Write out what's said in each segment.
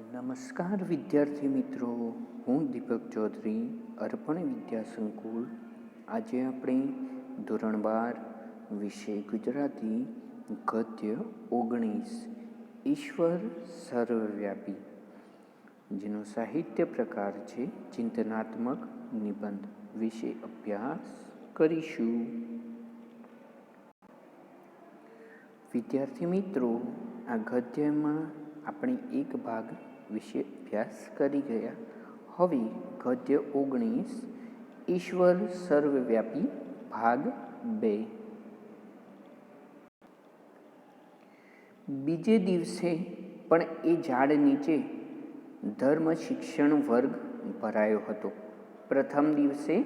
નમસ્કાર વિદ્યાર્થી મિત્રો, હું દીપક ચૌધરી, અર્પણ વિદ્યા સંકુલ. આજે આપણે ધોરણ બાર, વિષય ગુજરાતી, ગદ્ય ઓગણીસ, ઈશ્વર સર્વવ્યાપી, જેનો સાહિત્ય પ્રકાર છે ચિંતનાત્મક નિબંધ. વિશે અભ્યાસ કરીશું. વિદ્યાર્થી મિત્રો, આ ગદ્યમાં આપણે એક ભાગ વિશે અભ્યાસ કરી ગયા. હવે ગદ્ય ઓગણીસ, ઈશ્વર સર્વવ્યાપી, ભાગ બે. બીજે દિવસે પણ એ ઝાડ નીચે ધર્મ શિક્ષણ વર્ગ ભરાયો હતો. પ્રથમ દિવસે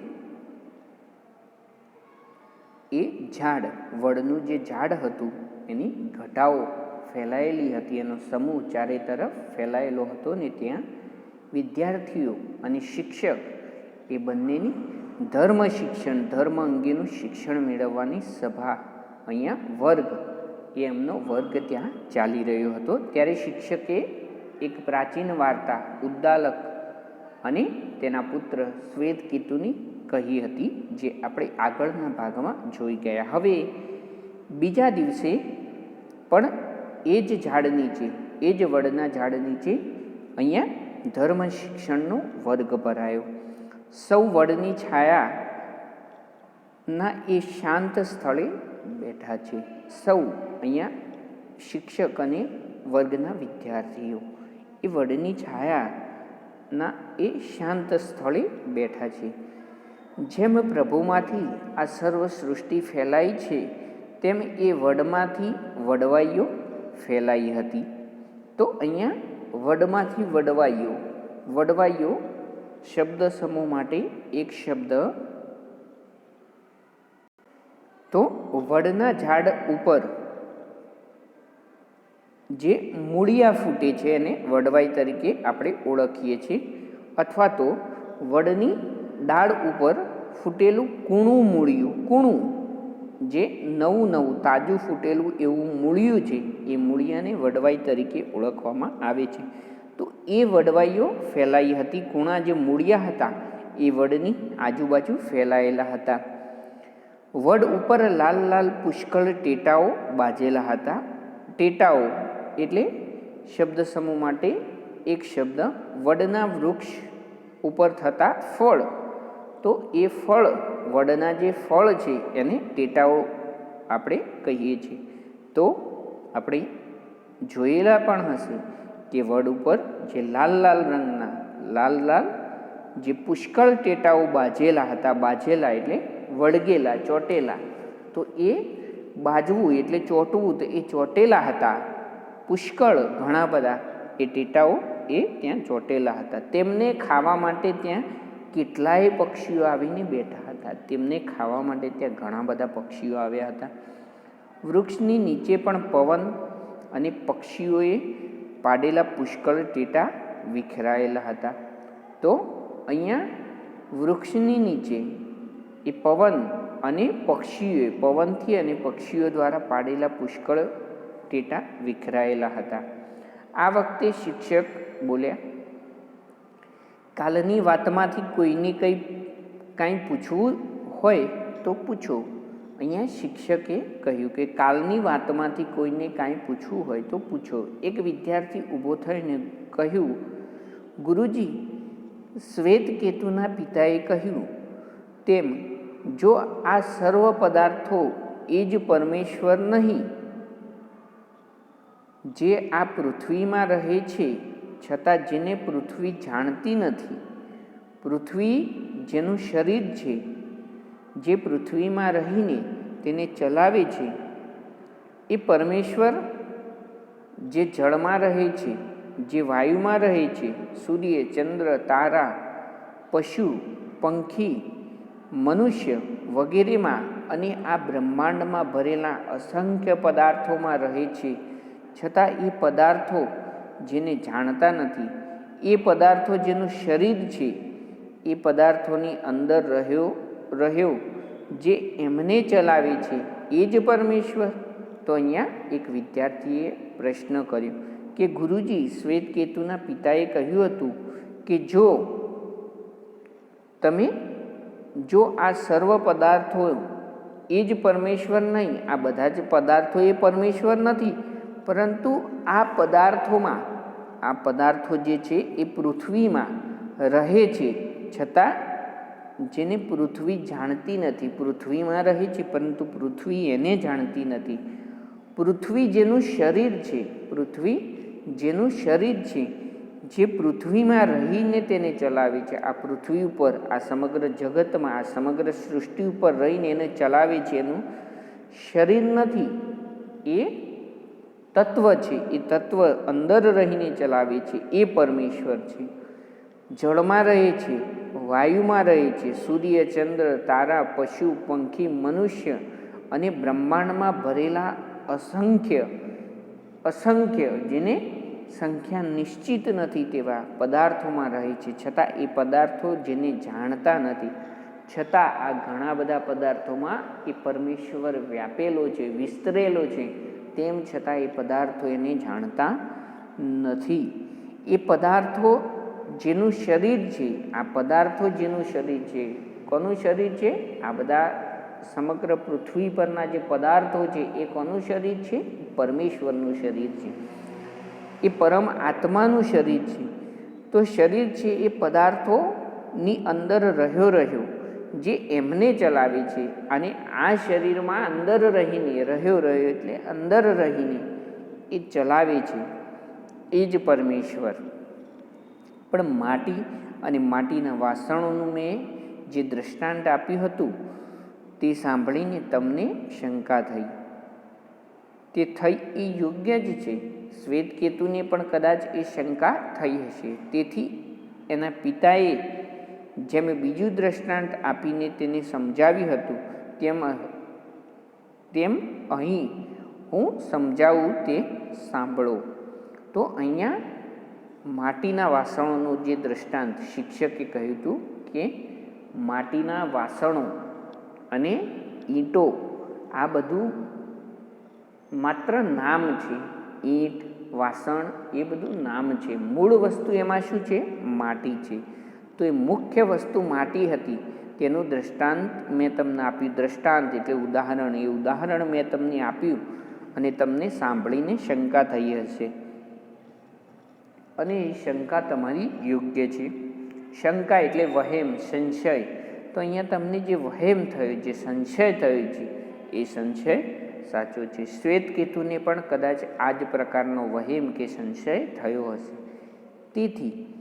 એ ઝાડ, વડનું જે ઝાડ હતું, એની ઘટાઓ ફેલાયેલી હતી. એનો સમૂહ ચારે તરફ ફેલાયેલો હતો ને ત્યાં વિદ્યાર્થીઓ અને શિક્ષક, એ બંનેની ધર્મ શિક્ષણ, ધર્મ અંગેનું શિક્ષણ મેળવવાની સભા અહીંયા વર્ગ, એ એમનો વર્ગ ત્યાં ચાલી રહ્યો હતો. ત્યારે શિક્ષકે એક પ્રાચીન વાર્તા ઉદ્દાલક અને તેના પુત્ર શ્વેત કેતુની કહી હતી, જે આપણે આગળના ભાગમાં જોઈ ગયા. હવે બીજા દિવસે પણ એ જ ઝાડ નીચે એ જ વડના ઝાડ નીચે અહીંયા ધર્મ શિક્ષણનો વર્ગ ભરાયો. સૌ વડની છાયાના એ શાંત સ્થળે બેઠા છે. સૌ અહીંયા શિક્ષક અને વર્ગના વિદ્યાર્થીઓ. એ વડની છાયાના એ શાંત સ્થળે બેઠા છે. જેમ પ્રભુમાંથી આ સર્વ સૃષ્ટિ ફેલાઈ છે, તેમ એ વડમાંથી વડવાઈઓ ફેલાઈ હતી. તો અહીંયા વડમાંથી વડવાઈઓ વડવાઈઓ શબ્દ સમૂહ માટે એક શબ્દ. તો વડના ઝાડ ઉપર જે મૂળિયા ફૂટે છે એને વડવાઈ તરીકે આપણે ઓળખીએ છીએ. અથવા તો વડની ડાળ ઉપર ફૂટેલું કૂણું મૂળિયું, કૂણું જે નવું નવું તાજું ફૂટેલું એવું મૂળિયું છે, એ મૂળિયાને વડવાઈ તરીકે ઓળખવામાં આવે છે. તો એ વડવાઈઓ ફેલાઈ હતી કૂણા જે મૂળિયા હતા, એ વડની આજુબાજુ ફેલાયેલા હતા. વડ ઉપર લાલ લાલ પુષ્કળ ટેટાઓ બાજેલા હતા. ટેટાઓ એટલે શબ્દ સમૂહ માટે એક શબ્દ, વડના વૃક્ષ ઉપર થતા ફળ. તો એ ફળ વડના જે ફળ છે એને ટેટાઓ આપણે કહીએ છીએ. તો આપણે જોયેલા પણ હશે કે વડ ઉપર જે લાલ લાલ રંગના, લાલ લાલ જે પુષ્કળ ટેટાઓ બાજેલા હતા, બાજેલા એટલે વળગેલા, ચોટેલા. તો એ બાજવું એટલે ચોંટવું, તો એ ચોટેલા હતા. પુષ્કળ ઘણા બધા એ ટેટાઓ એ ત્યાં ચોટેલા હતા. તેમને ખાવા માટે ત્યાં કેટલાય પક્ષીઓ આવીને બેઠા હતા. તેમને ખાવા માટે ત્યાં ઘણા બધા પક્ષીઓ આવ્યા હતા. વૃક્ષની નીચે પણ પવન અને પક્ષીઓએ પાડેલા પુષ્કળ ટેટા વિખરાયેલા હતા. તો અહીંયા વૃક્ષની નીચે એ પવન અને પક્ષીઓએ, પવનથી અને પક્ષીઓ દ્વારા પાડેલા પુષ્કળ ટેટા વિખરાયેલા હતા. આ વખતે શિક્ષક બોલ્યા, કાલની વાતમાંથી કોઈને કંઈ કાંઈ પૂછવું હોય તો પૂછો. અહીંયા શિક્ષકે કહ્યું કે કાલની વાતમાંથી કોઈને કાંઈ પૂછવું હોય તો પૂછો. એક વિદ્યાર્થી ઊભો થઈને કહ્યું, ગુરુજી, શ્વેતકેતુના પિતાએ કહ્યું તેમ, જો આ સર્વ પદાર્થો એ જ પરમેશ્વર નહીં, જે આ પૃથ્વીમાં રહે છે, છતાં જેને પૃથ્વી જાણતી નથી, પૃથ્વી જેનું શરીર છે, જે પૃથ્વીમાં રહીને તેને ચલાવે છે, એ પરમેશ્વર જે જળમાં રહે છે, જે વાયુમાં રહે છે, સૂર્ય, ચંદ્ર, તારા, પશુ, પંખી, મનુષ્ય વગેરેમાં અને આ બ્રહ્માંડમાં ભરેલા અસંખ્ય પદાર્થોમાં રહે છે, છતાં એ પદાર્થો જેને જાણતા નથી, એ પદાર્થો જેનું શરીર છે એ પદાર્થોની અંદર રહ્યો રહ્યો, જે એમને ચલાવે છે, એ જ પરમેશ્વર. તો અહીંયા એક વિદ્યાર્થીએ પ્રશ્ન કર્યો કે ગુરુજી, શ્વેતકેતુના પિતાએ કહ્યું હતું કે જો તમે, જો આ સર્વ પદાર્થો એ જ પરમેશ્વર નહીં, આ બધા જ પદાર્થો એ પરમેશ્વર નથી, પરંતુ આ પદાર્થોમાં, આ પદાર્થો જે છે એ પૃથ્વીમાં રહે છે છતાં જેને પૃથ્વી જાણતી નથી, પૃથ્વીમાં રહે છે, પરંતુ પૃથ્વી એને જાણતી નથી. પૃથ્વી જેનું શરીર છે, પૃથ્વી જેનું શરીર છે, જે પૃથ્વીમાં રહીને તેને ચલાવે છે. આ પૃથ્વી ઉપર, આ સમગ્ર જગતમાં, આ સમગ્ર સૃષ્ટિ ઉપર રહીને એને ચલાવે છે, એનું શરીર નથી. એ તત્વ છે, એ તત્વ અંદર રહીને ચલાવે છે, એ પરમેશ્વર છે. જળમાં રહે છે, વાયુમાં રહે છે, સૂર્ય, ચંદ્ર, તારા, પશુ, પંખી, મનુષ્ય અને બ્રહ્માંડમાં ભરેલા અસંખ્ય અસંખ્ય, જેને સંખ્યા નિશ્ચિત નથી તેવા પદાર્થોમાં રહે છે. છતાં એ પદાર્થો જેને જાણતા નથી, છતાં આ ઘણા બધા પદાર્થોમાં એ પરમેશ્વર વ્યાપેલો છે, વિસ્તરેલો છે, તેમ છતાં એ પદાર્થો એને જાણતા નથી. એ પદાર્થો જેનું શરીર છે, આ પદાર્થો જેનું શરીર છે, કોનું શરીર છે, આ બધા સમગ્ર પૃથ્વી પરના જે પદાર્થો છે, એ કોનું શરીર છે? પરમેશ્વરનું શરીર છે. એ પરમ આત્માનું શરીર છે. તો શરીર છે, એ પદાર્થોની અંદર રહ્યો રહ્યો, જે એમને ચલાવે છે અને આ શરીરમાં અંદર રહીને, રહ્યો રહ્યો એટલે અંદર રહીને એ ચલાવે છે. એ જ પરમેશ્વર. પણ માટી અને માટીના વાસણોનું મેં જે દ્રષ્ટાંત આપ્યું હતું, તે સાંભળીને તમને શંકા થઈ. તે થઈ એ યોગ્ય જ છે. શ્વેતકેતુને પણ કદાચ એ શંકા થઈ હશે. તેથી એના પિતાએ જેમ બીજું દ્રષ્ટાંત આપીને તેને સમજાવ્યું હતું, તેમ તેમ અહીં હું સમજાવું તે સાંભળો. તો અહીંયા માટીના વાસણોનું જે દ્રષ્ટાંત શિક્ષકે કહ્યું હતું કે માટીના વાસણો અને ઈંટો આ બધું માત્ર નામ છે. ઈંટ, વાસણ એ બધું નામ છે. મૂળ વસ્તુ એમાં શું છે? માટી છે. તો એ મુખ્ય વસ્તુ માટી હતી. તેનું દ્રષ્ટાંત મેં તમને આપ્યું. દ્રષ્ટાંત એટલે ઉદાહરણ. એ ઉદાહરણ મેં તમને આપ્યું અને તમને સાંભળીને શંકા થઈ હશે. અને એ શંકા તમારી યોગ્ય છે. શંકા એટલે વહેમ, સંશય. તો અહીંયા તમને જે વહેમ થયો, જે સંશય થયો છે, એ સંશય સાચો છે. શ્વેતકેતુને પણ કદાચ આ જ પ્રકારનો વહેમ કે સંશય થયો હશે. તેથી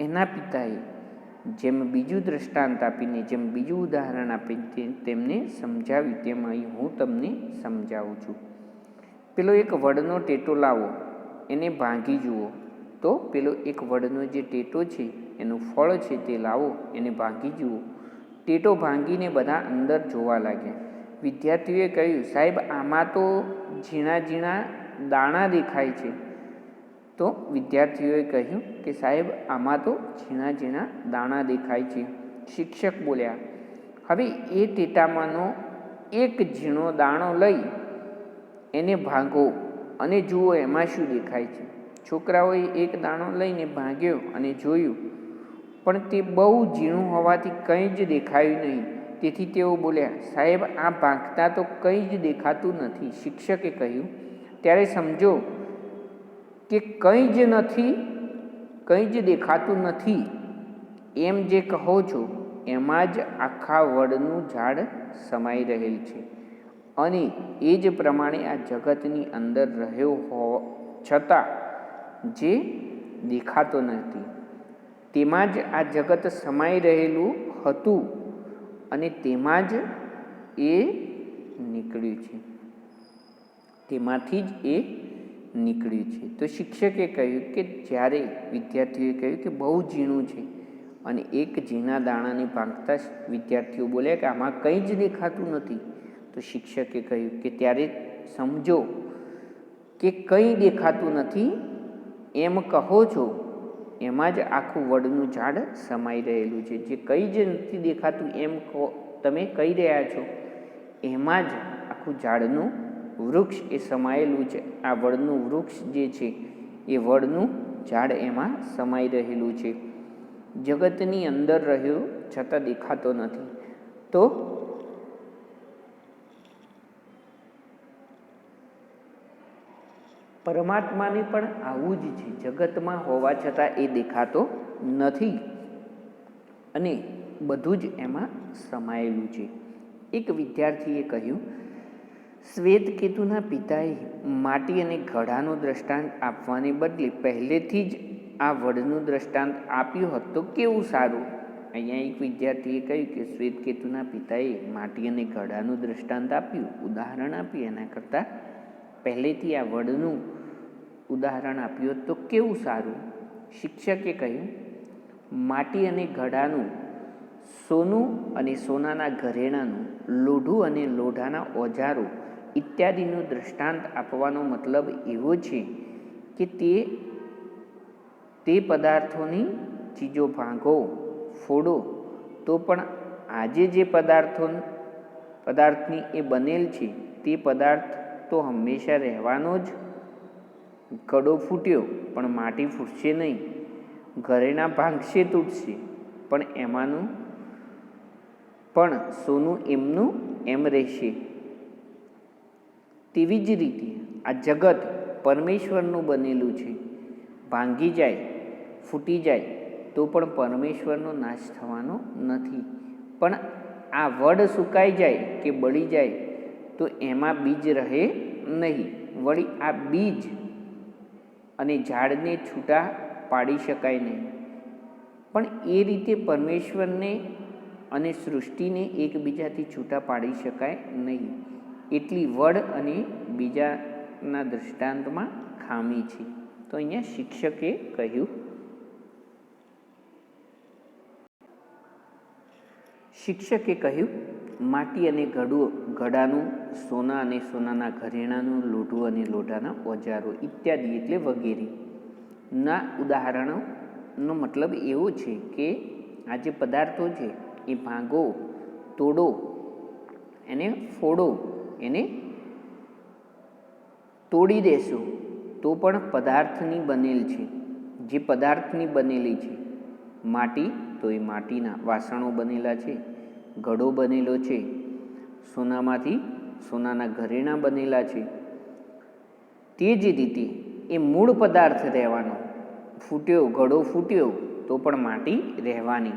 એના પિતાએ જેમ બીજું દ્રષ્ટાંત આપીને, જેમ બીજું ઉદાહરણ આપીને તેમને સમજાવ્યું, તેમ અહીં હું તમને સમજાવું છું. પેલો એક વડનો ટેટો લાવો, એને ભાંગી જુઓ. તો પેલો એક વડનો જે ટેટો છે, એનું ફળ છે તે લાવો, એને ભાંગી જુઓ. ટેટો ભાંગીને બધા અંદર જોવા લાગ્યા. વિદ્યાર્થીઓએ કહ્યું, સાહેબ, આમાં તો ઝીણા ઝીણા દાણા દેખાય છે. તો વિદ્યાર્થીઓએ કહ્યું કે, સાહેબ, આમાં તો ઝીણા ઝીણા દાણા દેખાય છે. શિક્ષક બોલ્યા, હવે એ ટેટામાંનો એક ઝીણો દાણો લઈ એને ભાંગો અને જુઓ એમાં શું દેખાય છે. છોકરાઓએ એક દાણો લઈને ભાંગ્યો અને જોયું, પણ તે બહુ ઝીણું હોવાથી કંઈ જ દેખાયું નહીં. તેથી તેઓ બોલ્યા, સાહેબ, આ ભાંગતા તો કંઈ જ દેખાતું નથી. શિક્ષકે કહ્યું, ત્યારે સમજો કે કંઈ જ નથી, કંઈ જ દેખાતું નથી. એમ જે કહો છો, એમાં જ આખા વડનું ઝાડ સમાઈ રહેલ છે. અને એ જ પ્રમાણે આ જગતની અંદર રહ્યો હો, છતાં જે દેખાતો નથી. તેમાં જ આ જગત સમાઈ રહેલું હતું અને તેમાં જ એ નીકળ્યું છે. તેમાંથી જ એ નીકળ્યું છે. તો શિક્ષકે કહ્યું કે જ્યારે વિદ્યાર્થીઓએ કહ્યું કે બહુ ઝીણું છે અને એક ઝીણા દાણાને ભાંગતા વિદ્યાર્થીઓ બોલ્યા કે આમાં કંઈ જ દેખાતું નથી, તો શિક્ષકે કહ્યું કે ત્યારે સમજો કે કંઈ દેખાતું નથી એમ કહો છો, એમાં જ આખું વડનું ઝાડ સમાઈ રહેલું છે. જે કંઈ જ નથી દેખાતું એમ કહો, તમે કહી રહ્યા છો, એમાં જ આખું ઝાડનું વૃક્ષ એ સમાયેલું છે. આ વડનું વૃક્ષ જે છે, એ વડનું ઝાડ એમાં સમાઈ રહેલું છે. જગતની અંદર રહ્યો છતાં દેખાતો નથી. તો પરમાત્માને પણ આવું જ છે. જગતમાં હોવા છતાં એ દેખાતો નથી. અને બધું જ એમાં સમાયેલું છે. એક વિદ્યાર્થીએ કહ્યું શ્વેતકેતુના પિતાએ માટી અને ઘડાનું દ્રષ્ટાંત આપવાને બદલે પહેલેથી જ આ વડનું દ્રષ્ટાંત આપ્યું હોત તો કેવું સારું? અહીંયા એક વિદ્યાર્થીએ કહ્યું કે શ્વેતકેતુના પિતાએ માટી અને ઘડાનું દ્રષ્ટાંત આપ્યું. ઉદાહરણ આપ્યું એના કરતાં પહેલેથી આ વડનું ઉદાહરણ આપ્યું તો કેવું સારું? શિક્ષકે કહ્યું, માટી અને ઘડાનું, સોનું અને સોનાના ઘરેણાનું, લોઢું અને લોઢાના ઓજારો ઇત્યાદિનું દૃષ્ટાંત આપવાનો મતલબ એવો છે કે તે તે પદાર્થોની ચીજો ભાંગો, ફોડો, તો પણ આજે જે પદાર્થો પદાર્થની એ બનેલ છે તે પદાર્થ તો હંમેશા રહેવાનો જ કડો ફૂટ્યો, પણ માટી ફૂટશે નહીં. ઘરેણા ભાંગશે, તૂટશે. પણ એમાંનું પણ સોનું એમનું એમ રહેશે. તેવી જ રીતે આ જગત પરમેશ્વરનું બનેલું છે. ભાંગી જાય, ફૂટી જાય, તો પણ પરમેશ્વરનો નાશ થવાનો નથી. પણ આ વડ સુકાઈ જાય કે બળી જાય તો એમાં બીજ રહે નહીં. વળી આ બીજ અને ઝાડને છૂટા પાડી શકાય નહીં. પણ એ રીતે પરમેશ્વરને અને સૃષ્ટિને એકબીજાથી છૂટા પાડી શકાય નહીં. એટલી વડ અને બીજાના દૃષ્ટાંતમાં ખામી છે. તો અહીંયા શિક્ષકે કહ્યું. શિક્ષકે કહ્યું માટી અને ઘડું ઘડાનું સોના અને સોનાના ઘરેણાનું, લોઢું અને લોઢાના ઓજારો ઇત્યાદિ એટલે વગેરે. ના ઉદાહરણોનો મતલબ એવો છે કે આ જે પદાર્થો છે એ ભાંગો, તોડો, એને ફોડો, એને તોડી દેશો, તો પણ પદાર્થની બનેલ છે. જે પદાર્થની બનેલી છે, માટી, તો એ માટીના વાસણો બનેલા છે. ઘડો બનેલો છે. સોનામાંથી સોનાના ઘરેણાં બનેલા છે. તે જ રીતે એ મૂળ પદાર્થ રહેવાનો. ફૂટ્યો ઘડો ફૂટ્યો તો પણ માટી રહેવાની.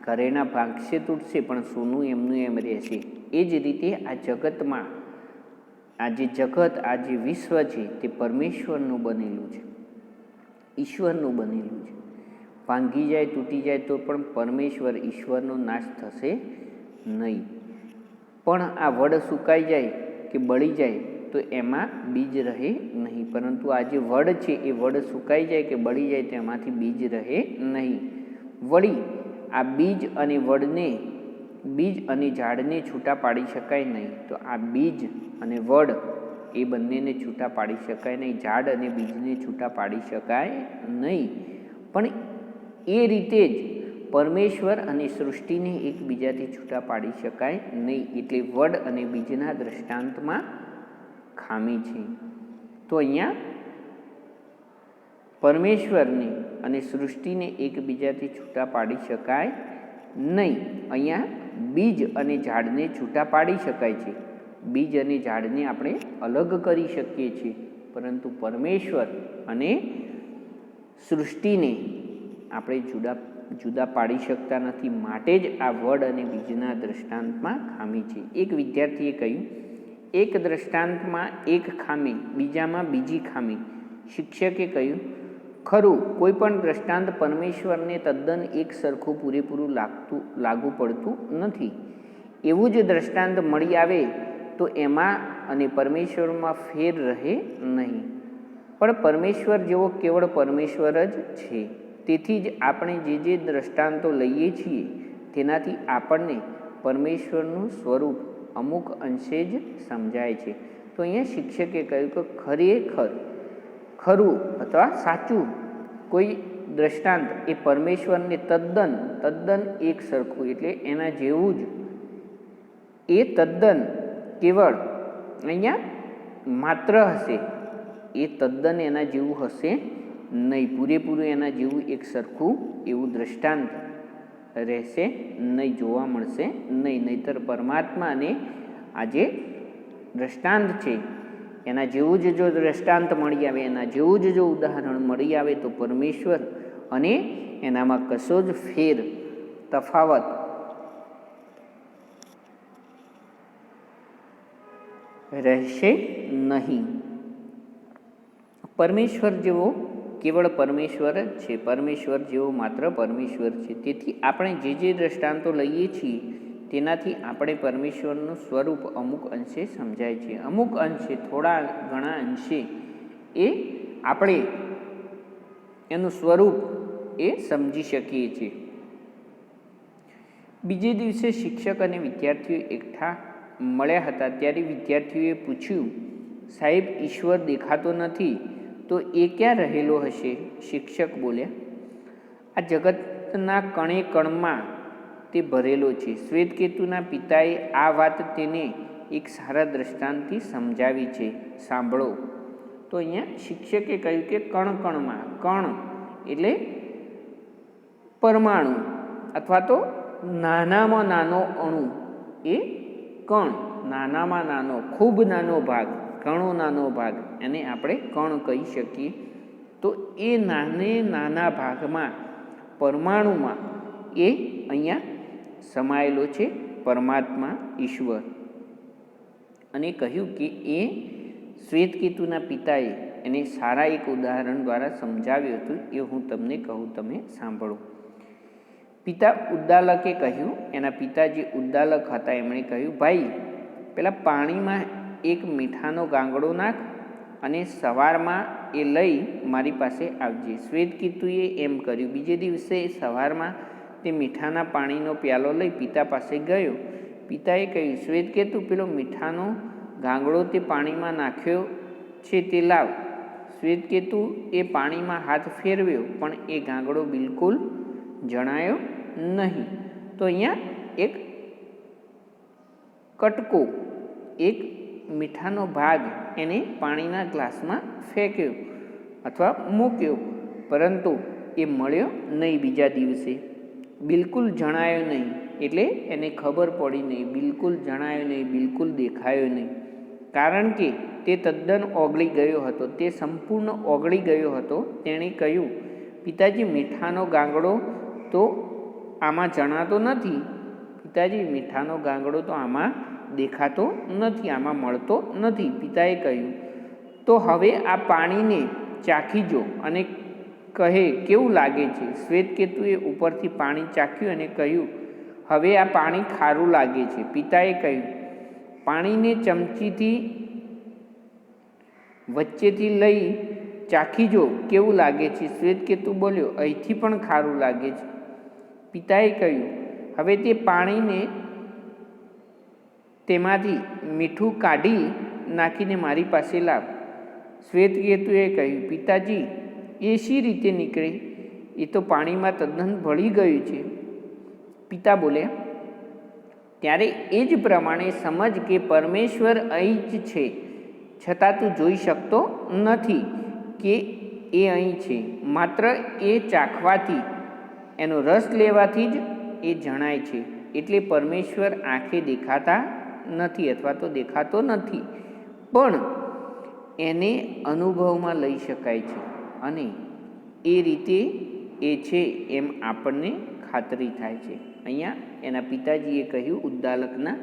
ઘરેણાં ભાગશે તૂટશે પણ સોનું એમનું એમ રહેશે. એ જ રીતે આ જગતમાં, આ જે જગત, આ જે વિશ્વ છે તે પરમેશ્વરનું બનેલું છે. ઈશ્વરનું બનેલું છે. ભાંગી જાય, તૂટી જાય તો પણ પરમેશ્વર ઈશ્વરનો નાશ થશે નહીં. પણ આ વડ સુકાઈ જાય કે બળી જાય તો એમાં બીજ રહે નહીં. પરંતુ આ જે વડ છે એ વડ સુકાઈ જાય કે બળી જાય તેમાંથી બીજ રહે નહીં. વળી આ બીજ અને વડને, બીજ અને ઝાડને છૂટા પાડી શકાય નહીં. તો આ બીજ અને વડ એ બંનેને છૂટા પાડી શકાય નહીં. ઝાડ અને બીજને છૂટા પાડી શકાય નહીં. પણ એ રીતે જ પરમેશ્વર અને સૃષ્ટિને એકબીજાથી છૂટા પાડી શકાય નહીં એટલે વડ અને બીજના દૃષ્ટાંતમાં ખામી છે. તો અહીંયા પરમેશ્વરને અને સૃષ્ટિને એકબીજાથી છૂટા પાડી શકાય નહીં. અહીંયા બીજ અને ઝાડને છૂટા પાડી શકાય છે. બીજ અને ઝાડને આપણે અલગ કરી શકીએ છીએ. પરંતુ પરમેશ્વર અને સૃષ્ટિને આપણે જુદા જુદા પાડી શકતા નથી. માટે જ આ વડ અને બીજના દ્રષ્ટાંતમાં ખામી છે. એક વિદ્યાર્થીએ કહ્યું, એક દ્રષ્ટાંતમાં એક ખામી, બીજામાં બીજી ખામી. શિક્ષકે કહ્યું, ખરું, કોઈ પણ દ્રષ્ટાંત પરમેશ્વરને તદ્દન એક સરખું પૂરેપૂરું લાગતું, લાગુ પડતું નથી. એવું જ દ્રષ્ટાંત મળી આવે તો એમાં અને પરમેશ્વરમાં ફેર રહે નહીં. પણ પરમેશ્વર જેવો કેવળ પરમેશ્વર જ છે. તેથી જ આપણે જે જે દ્રષ્ટાંતો લઈએ છીએ, તેનાથી આપણને પરમેશ્વરનું સ્વરૂપ અમુક અંશે જ સમજાય છે. તો અહીંયા શિક્ષકે કહ્યું કે ખરેખર ખરું અથવા સાચું કોઈ દ્રષ્ટાંત એ પરમેશ્વરને તદ્દન તદ્દન એક સરખું એટલે એના જેવું જ. એ તદ્દન કેવળ અહીંયા માત્ર હશે, એ તદ્દન એના જેવું હશે નહીં, પૂરેપૂરું એના જેવું એક સરખું એવું દ્રષ્ટાંત રહેશે, નહીં જોવા મળશે, નહીં, નહીતર પરમાત્માને આ જે દ્રષ્ટાંત છે. એના જેવું જ જો દ્રષ્ટાંત મળી આવે, એના જેવું જ જો ઉદાહરણ મળી આવે, તો પરમેશ્વર અને એનામાં કશો જ ફેર, તફાવત રહેશે નહીં. પરમેશ્વર જેવો કેવળ પરમેશ્વર જ છે. પરમેશ્વર જેવો માત્ર પરમેશ્વર છે. તેથી આપણે જે જે દ્રષ્ટાંતો લઈએ છીએ, તેનાથી આપણે પરમેશ્વરનું સ્વરૂપ અમુક અંશે સમજાય છે. અમુક અંશે, થોડા ઘણા અંશે, એ આપણે એનું સ્વરૂપ એ સમજી શકીએ છીએ. બીજે દિવસે શિક્ષક અને વિદ્યાર્થીઓ એકઠા મળ્યા હતા. ત્યારે વિદ્યાર્થીઓએ પૂછ્યું, સાહેબ, ઈશ્વર દેખાતો નથી. તો એ ક્યાં રહેલો હશે? શિક્ષક બોલ્યા આ જગતના કણે કણમાં તે ભરેલો છે. શ્વેતકેતુના પિતાએ આ વાત તેને એક સારા દ્રષ્ટાંતથી સમજાવી છે. સાંભળો. તો અહીંયા શિક્ષકે કહ્યું કે કણ કણમાં, કણ એટલે પરમાણુ અથવા તો નાનામાં નાનો અણુ. એ કણ, નાનામાં નાનો, ખૂબ નાનો ભાગ. ઘણો નાનો ભાગ, એને આપણે કણ કહી શકીએ. તો એ નાને નાના ભાગમાં પરમાણુમાં એ અહીંયા સમાયેલો છે પરમાત્મા ઈશ્વર. અને કહ્યું કે એ શ્વેતકેતુના પિતાએ એને સારા એક ઉદાહરણ દ્વારા સમજાવ્યું હતું, એ હું તમને કહું, તમે સાંભળો. પિતા ઉદ્દાલકે કહ્યું, એના પિતા જે ઉદ્દાલક હતા, એમણે કહ્યું, ભાઈ, પેલા પાણીમાં એક મીઠાનો ગાંગડો નાખ અને સવારમાં એ લઈ મારી પાસે આવજે. શ્વેતકેતુએ એમ કર્યું. બીજે દિવસે સવારમાં તે મીઠાના પાણીનો પ્યાલો લઈ પિતા પાસે ગયો. પિતાએ કહ્યું, શ્વેતકેતુ, પેલો મીઠાનો ગાંગડો તે પાણીમાં નાખ્યો છે તે લાવ. શ્વેતકેતુ એ પાણીમાં હાથ ફેરવ્યો, પણ એ ગાંગડો બિલકુલ જણાયો નહીં. તો અહીંયા એક કટકો, એક મીઠાનો ભાગ એને પાણીના ગ્લાસમાં ફેંક્યો અથવા મૂક્યો. પરંતુ એ મળ્યો નહીં બીજા દિવસે. બિલકુલ જણાયો નહીં. એટલે એને ખબર પડી નહીં. બિલકુલ જણાયો નહીં. બિલકુલ દેખાયો નહીં. કારણ કે તે તદ્દન ઓગળી ગયો હતો. તે સંપૂર્ણ ઓગળી ગયો હતો. તેણે કહ્યું, પિતાજી, મીઠાનો ગાંગડો તો આમાં જણાતો નથી. પિતાજી, મીઠાનો ગાંગડો તો આમાં દેખાતો નથી, આમાં મળતો નથી. પિતાએ કહ્યું, તો હવે આ પાણીને ચાખી જો અને કહે, કેવું લાગે છે? શ્વેતકેતુએ ઉપરથી પાણી ચાખ્યું અને કહ્યું, હવે આ પાણી ખારું લાગે છે. પિતાએ કહ્યું, પાણીને ચમચીથી વચ્ચેથી લઈ ચાખી જો, કેવું લાગે છે? શ્વેતકેતુ બોલ્યો, અહીંથી પણ ખારું લાગે છે. પિતાએ કહ્યું, હવે તે પાણીને તેમાંથી મીઠું કાઢી નાખીને મારી પાસે લાવ. શ્વેતકેતુએ કહ્યું, પિતાજી, એ શી રીતે નીકળે? એ તો પાણીમાં તદ્દન ભળી ગયું છે. પિતા બોલ્યા, ત્યારે એ જ પ્રમાણે સમજ કે પરમેશ્વર અહીં જ છે. છતાં તું જોઈ શકતો નથી કે એ અહીં છે. માત્ર એ ચાખવાથી. એનો રસ લેવાથી જ એ જણાય છે. એટલે પરમેશ્વર આંખે દેખાતા નથી અથવા તો દેખાતો નથી. પણ એને અનુભવમાં લઈ શકાય છે અને એ રીતે એ છે એમ આપણને ખાતરી થાય છે. અહીંયા એના પિતાજીએ કહ્યું, ઉદ્દાલકના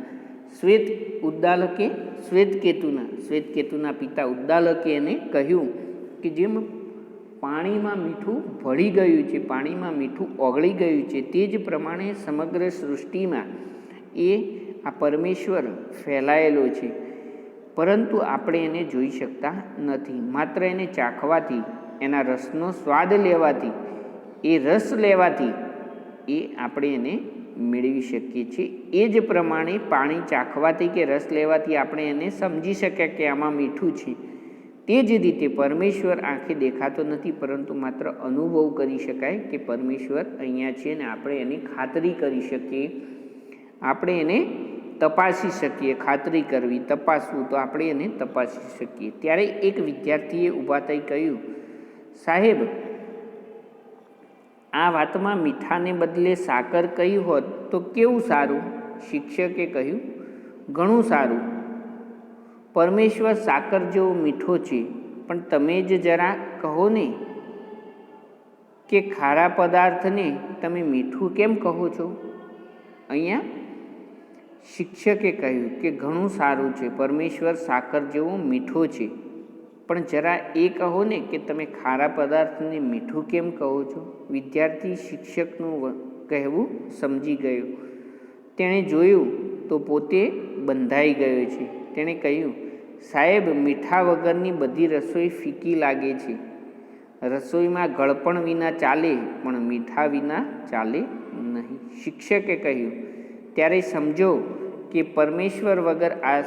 શ્વેત, ઉદ્દાલકે શ્વેતકેતુના શ્વેતકેતુના પિતા ઉદ્દાલકે એને કહ્યું કે જેમ પાણીમાં મીઠું ભળી ગયું છે, પાણીમાં મીઠું ઓગળી ગયું છે, તે જ પ્રમાણે સમગ્ર સૃષ્ટિમાં એ આ પરમેશ્વર ફેલાયેલો છે. પરંતુ આપણે એને જોઈ શકતા નથી. માત્ર એને ચાખવાથી, એના રસનો સ્વાદ લેવાથી, એ રસ લેવાથી એ આપણે એને મેળવી શકીએ છીએ. એ જ પ્રમાણે પાણી ચાખવાથી કે રસ લેવાથી આપણે એને સમજી શક્યા કે આમાં મીઠું છે. તે જ રીતે પરમેશ્વર આંખે દેખાતો નથી, પરંતુ માત્ર અનુભવ કરી શકાય કે પરમેશ્વર અહીંયા છે અને આપણે એની ખાતરી કરી શકીએ. આપણે એને તપાસી શકીએ, ખાતરી કરવી, તપાસવું, તો આપણે એને તપાસી શકીએ. ત્યારે એક વિદ્યાર્થીએ ઊભા થઈ કહ્યું, સાહેબ, આ વાતમાં મીઠાને બદલે સાકર કહી હોત તો કેવું સારું? શિક્ષકે કહ્યું, ઘણું સારું. પરમેશ્વર સાકર જેવો મીઠો છે, પણ તમે જ જરા કહો ને કે ખારા પદાર્થને તમે મીઠું કેમ કહો છો? અહીંયા શિક્ષકે કહ્યું કે ઘણું સારું છે, પરમેશ્વર સાકર જેવો મીઠો છે. પણ જરા એ કહો ને કે તમે ખારા પદાર્થને મીઠું કેમ કહો છો? વિદ્યાર્થી શિક્ષકનું કહેવું સમજી ગયો. તેણે જોયું તો પોતે બંધાઈ ગયો છે. તેણે કહ્યું, સાહેબ, મીઠા વગરની બધી રસોઈ ફીકી લાગે છે. રસોઈમાં ગળપણ વિના ચાલે, પણ મીઠા વિના ચાલે નહીં. શિક્ષકે કહ્યું ત્યારે સમજો કે પરમેશ્વર વગર આ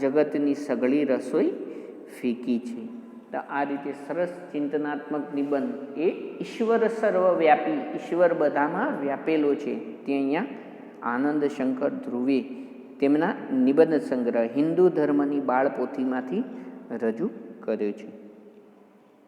જગતની સગળી રસોઈ ફીકી છે. તો આ રીતે સરસ ચિંતનાત્મક નિબંધ એ ઈશ્વર સર્વવ્યાપી, ઈશ્વર બધામાં વ્યાપેલો છે. તે અહીંયા આનંદ શંકર ધ્રુવે તેમના નિબંધ સંગ્રહ હિન્દુ ધર્મની બાળપોથીમાંથી રજૂ કર્યો છે.